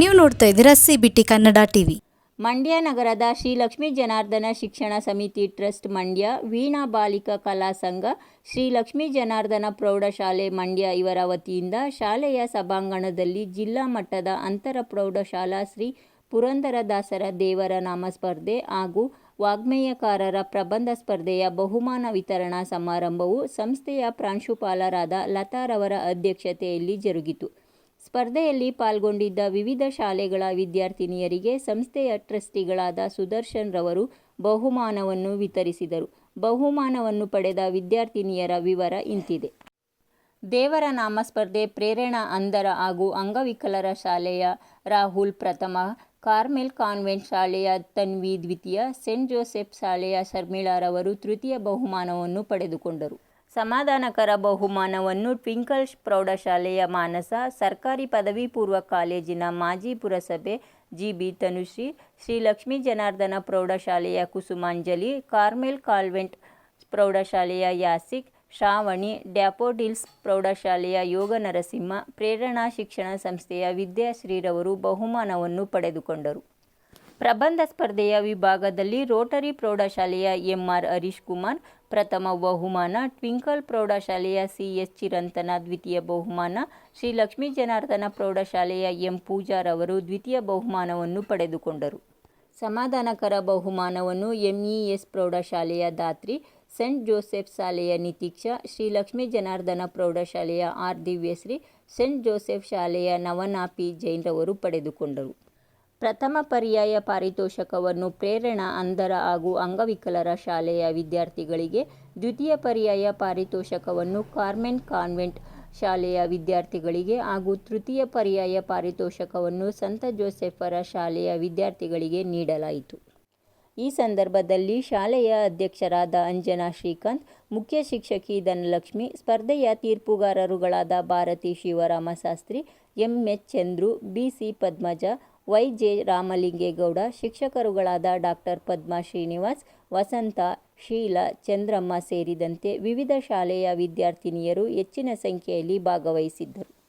ನೀವು ನೋಡ್ತಾ ಇದ್ದೀರಾ C B T Kannada TV Mandya ನಗರದ ಶ್ರೀ ಲಕ್ಷ್ಮೀ ಜನಾರ್ದನ ಶಿಕ್ಷಣ ಸಮಿತಿ ಟ್ರಸ್ಟ್ ಮಂಡ್ಯ, ವೀಣಾ ಬಾಲಿಕಾ ಕಲಾ ಸಂಘ ಶ್ರೀ ಲಕ್ಷ್ಮೀ ಜನಾರ್ದನ ಪ್ರೌಢಶಾಲೆ ಮಂಡ್ಯ ಇವರ ವತಿಯಿಂದ ಶಾಲೆಯ ಸಭಾಂಗಣದಲ್ಲಿ ಜಿಲ್ಲಾ ಮಟ್ಟದ ಅಂತರ ಪ್ರೌಢಶಾಲಾ ಶ್ರೀ ಪುರಂದರದಾಸರ ದೇವರ ನಾಮ ಸ್ಪರ್ಧೆ ಹಾಗೂ ವಾಗ್ಮೇಯಕಾರರ ಪ್ರಬಂಧ ಸ್ಪರ್ಧೆಯ ಬಹುಮಾನ ವಿತರಣಾ ಸಮಾರಂಭವು ಸಂಸ್ಥೆಯ ಪ್ರಾಂಶುಪಾಲರಾದ ಲತಾರವರ ಅಧ್ಯಕ್ಷತೆಯಲ್ಲಿ ಜರುಗಿತು. ಸ್ಪರ್ಧೆಯಲ್ಲಿ ಪಾಲ್ಗೊಂಡಿದ್ದ ವಿವಿಧ ಶಾಲೆಗಳ ವಿದ್ಯಾರ್ಥಿನಿಯರಿಗೆ ಸಂಸ್ಥೆಯ ಟ್ರಸ್ಟಿಗಳಾದ ಸುದರ್ಶನ್ ರವರು ಬಹುಮಾನವನ್ನು ವಿತರಿಸಿದರು. ಬಹುಮಾನವನ್ನು ಪಡೆದ ವಿದ್ಯಾರ್ಥಿನಿಯರ ವಿವರ ಇಂತಿದೆ. ದೇವರ ನಾಮ ಸ್ಪರ್ಧೆ ಪ್ರೇರಣಾ ಅಂಧರ ಹಾಗೂ ಅಂಗವಿಕಲರ ಶಾಲೆಯ ರಾಹುಲ್ ಪ್ರಥಮ, ಕಾರ್ಮೆಲ್ ಕಾನ್ವೆಂಟ್ ಶಾಲೆಯ ತನ್ವಿ ದ್ವಿತೀಯ, ಸೆಂಟ್ ಜೋಸೆಫ್ ಶಾಲೆಯ ಶರ್ಮಿಳಾರವರು ತೃತೀಯ ಬಹುಮಾನವನ್ನು ಪಡೆದುಕೊಂಡರು. ಸಮಾಧಾನಕರ ಬಹುಮಾನವನ್ನು ಟ್ವಿಂಕಲ್ಸ್ ಪ್ರೌಢಶಾಲೆಯ ಮಾನಸ, ಸರ್ಕಾರಿ ಪದವಿ ಪೂರ್ವ ಕಾಲೇಜಿನ ಮಾಜಿ ಪುರಸಭೆ ಜಿಬಿ ತನುಶ್ರೀ, ಶ್ರೀ ಲಕ್ಷ್ಮೀ ಜನಾರ್ದನ ಪ್ರೌಢಶಾಲೆಯ ಕುಸುಮಾಂಜಲಿ, ಕಾರ್ಮೆಲ್ ಕಾಲ್ವೆಂಟ್ ಪ್ರೌಢಶಾಲೆಯ ಯಾಸಿಕ್, ಶ್ರಾವಣಿ, ಡ್ಯಾಪೋಡಿಲ್ಸ್ ಪ್ರೌಢಶಾಲೆಯ ಯೋಗ ನರಸಿಂಹ, ಪ್ರೇರಣಾ ಶಿಕ್ಷಣ ಸಂಸ್ಥೆಯ ವಿದ್ಯಾಶ್ರೀರವರು ಬಹುಮಾನವನ್ನು ಪಡೆದುಕೊಂಡರು. ಪ್ರಬಂಧ ಸ್ಪರ್ಧೆಯ ವಿಭಾಗದಲ್ಲಿ ರೋಟರಿ ಪ್ರೌಢಶಾಲೆಯ ಎಂಆರ್ ಹರೀಶ್ ಕುಮಾರ್ ಪ್ರಥಮ ಬಹುಮಾನ ಟ್ವಿಂಕಲ್ ಪ್ರೌಢಶಾಲೆಯ ಸಿ ಎಸ್ ಚಿರಂತನ, ದ್ವಿತೀಯ ಬಹುಮಾನ ಶ್ರೀ ಲಕ್ಷ್ಮೀ ಜನಾರ್ದನ ಪ್ರೌಢಶಾಲೆಯ ಎಂ. ಪೂಜಾರವರು ದ್ವಿತೀಯ ಬಹುಮಾನವನ್ನು ಪಡೆದುಕೊಂಡರು. ಸಮಾಧಾನಕರ ಬಹುಮಾನವನ್ನು ಎಂಇಎಸ್ ಪ್ರೌಢಶಾಲೆಯ ದಾತ್ರಿ, ಸೆಂಟ್ ಜೋಸೆಫ್ ಶಾಲೆಯ ನಿತೀಕ್ಷ, ಶ್ರೀ ಲಕ್ಷ್ಮೀ ಜನಾರ್ದನ ಪ್ರೌಢಶಾಲೆಯ ಆರ್. ದಿವ್ಯಶ್ರೀ, ಸೆಂಟ್ ಜೋಸೆಫ್ ಶಾಲೆಯ ನವನಾಪಿ ಜೈನ್ರವರು ಪಡೆದುಕೊಂಡರು. ಪ್ರಥಮ ಪರ್ಯಾಯ ಪಾರಿತೋಷಕವನ್ನು ಪ್ರೇರಣಾ, ಅಂಧರ ಹಾಗೂ ಅಂಗವಿಕಲರ ಶಾಲೆಯ ವಿದ್ಯಾರ್ಥಿಗಳಿಗೆ ದ್ವಿತೀಯ ಪರ್ಯಾಯ ಪಾರಿತೋಷಕವನ್ನು ಕಾರ್ಮೆನ್ ಕಾನ್ವೆಂಟ್ ಶಾಲೆಯ ವಿದ್ಯಾರ್ಥಿಗಳಿಗೆ ಹಾಗೂ ತೃತೀಯ ಪರ್ಯಾಯ ಪಾರಿತೋಷಕವನ್ನು ಸಂತ ಜೋಸೆಫರ ಶಾಲೆಯ ವಿದ್ಯಾರ್ಥಿಗಳಿಗೆ ನೀಡಲಾಯಿತು. ಈ ಸಂದರ್ಭದಲ್ಲಿ ಶಾಲೆಯ ಅಧ್ಯಕ್ಷರಾದ ಅಂಜನಾ ಶ್ರೀಕಾಂತ್, ಮುಖ್ಯ ಶಿಕ್ಷಕಿ ಧನಲಕ್ಷ್ಮಿ, ಸ್ಪರ್ಧೆಯ ತೀರ್ಪುಗಾರರುಗಳಾದ Bharathi Shivarama Shastri MH Chandru, BC Padmaja YJ Ramalingegowda, ಶಿಕ್ಷಕರುಗಳಾದ doctor Padma Srinivas, Vasantha, Sheela, Chandramma ಸೇರಿದಂತೆ ವಿವಿಧ ಶಾಲೆಯ ವಿದ್ಯಾರ್ಥಿನಿಯರು ಹೆಚ್ಚಿನ ಸಂಖ್ಯೆಯಲ್ಲಿ ಭಾಗವಹಿಸಿದ್ದರು.